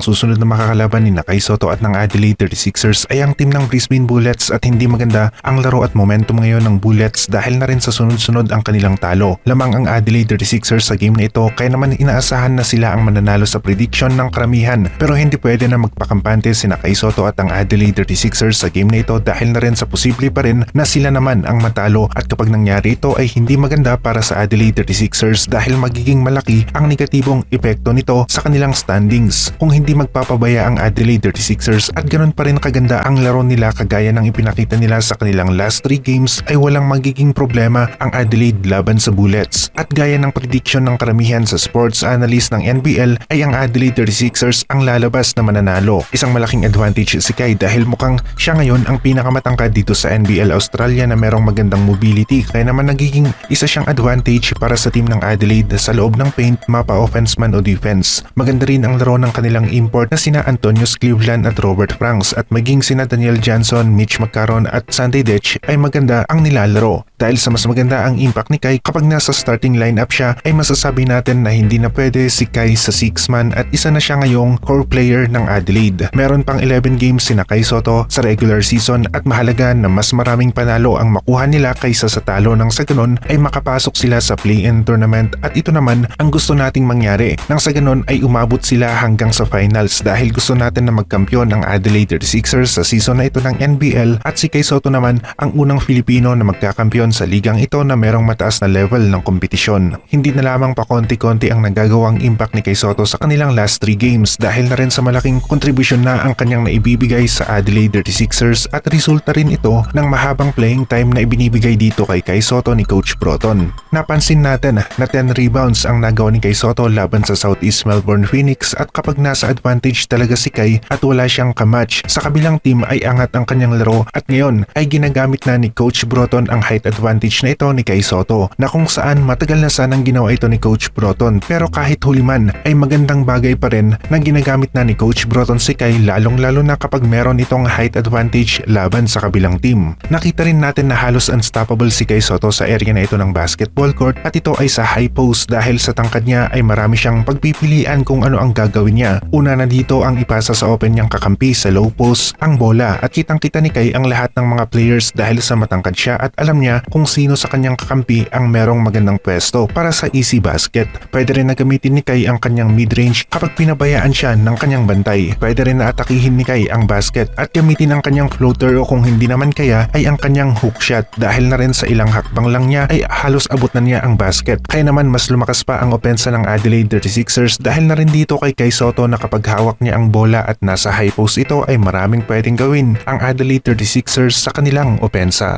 ang susunod na makakalaban ni Nakay Soto at ng Adelaide 36ers ay ang team ng Brisbane Bullets at hindi maganda ang laro at momentum ngayon ng Bullets dahil na rin sa sunod-sunod ang kanilang talo. Lamang ang Adelaide 36ers sa game na ito kaya naman inaasahan na sila ang mananalo sa prediction ng karamihan. Pero hindi pwede na magpakampante si Nakay Soto at ang Adelaide 36ers sa game na ito dahil na rin sa posible pa rin na sila naman ang matalo. At kapag nangyari ito ay hindi maganda para sa Adelaide 36ers dahil magiging malaki ang negatibong epekto nito sa kanilang standings. Kung hindi magpapabaya ang Adelaide 36ers at ganun pa rin kaganda ang laro nila kagaya ng ipinakita nila sa kanilang last 3 games ay walang magiging problema ang Adelaide laban sa Bullets at gaya ng prediction ng karamihan sa sports analyst ng NBL ay ang Adelaide 36ers ang lalabas na mananalo. Isang malaking advantage si Kai dahil mukhang siya ngayon ang pinakamatangkad dito sa NBL Australia na merong magandang mobility kaya naman nagiging isa siyang advantage para sa team ng Adelaide sa loob ng paint mapa offense man o defense. Maganda rin ang laro ng kanilang import na sina Antonius Cleveland at Robert Franks at maging sina Daniel Johnson, Mitch McCarron at Sandy Dech ay maganda ang nilalaro. Dahil sa mas maganda ang impact ni Kai kapag nasa starting lineup siya ay masasabi natin na hindi na pwede si Kai sa 6 man at isa na siya ngayong core player ng Adelaide. Meron pang 11 games si Kai Soto sa regular season at mahalaga na mas maraming panalo ang makuha nila kaysa sa talo nang sa ganon ay makapasok sila sa play-in tournament at ito naman ang gusto nating mangyari. Nang sa ganon ay umabot sila hanggang sa finals dahil gusto natin na magkampiyon ang Adelaide 36ers sa season na ito ng NBL at si Kai Soto naman ang unang Filipino na magkakampiyon sa ligang ito na merong mataas na level ng kompetisyon. Hindi na lamang pa konti-konti ang nagagawang impact ni Kai Soto sa kanilang last 3 games dahil na rin sa malaking kontribusyon na ang kanyang naibibigay sa Adelaide 36ers at resulta rin ito ng mahabang playing time na ibinibigay dito kay Kai Soto ni Coach Proton. Napansin natin na 10 rebounds ang nagawa ni Kai Soto laban sa Southeast Melbourne Phoenix at kapag nasa advantage talaga si Kai at wala siyang kamatch sa kabilang team ay angat ang kanyang laro at ngayon ay ginagamit na ni Coach Broton ang height advantage na ito ni Kai Soto na kung saan matagal na sanang ginawa ito ni Coach Broton pero kahit huli man ay magandang bagay pa rin na ginagamit na ni Coach Broton si Kai lalong lalo na kapag meron itong height advantage laban sa kabilang team. Nakita rin natin na halos unstoppable si Kai Soto sa area na ito ng basketball court at ito ay sa high post dahil sa tangkad niya ay marami siyang pagpipilian kung ano ang gagawin niya. Una na dito ang ipasa sa open niyang kakampi sa low post ang bola at kitang kita ni Kai ang lahat ng mga players dahil sa matangkad siya at alam niya kung sino sa kanyang kakampi ang merong magandang pwesto para sa easy basket. Pwede rin na gamitin ni Kai ang kanyang mid-range kapag pinabayaan siya ng kanyang bantay. Pwede rin na atakihin ni Kai ang basket at gamitin ang kanyang floater o kung hindi naman kaya ay ang kanyang hook shot dahil na rin sa ilang hakbang lang niya ay halos abot na niya ang basket. Kaya naman mas lumakas pa ang opensa ng Adelaide 36ers dahil na rin dito kay Kai Soto na kapag hawak niya ang bola at nasa high post ito ay maraming pwedeng gawin ang Adelaide 36ers sa kanilang opensa.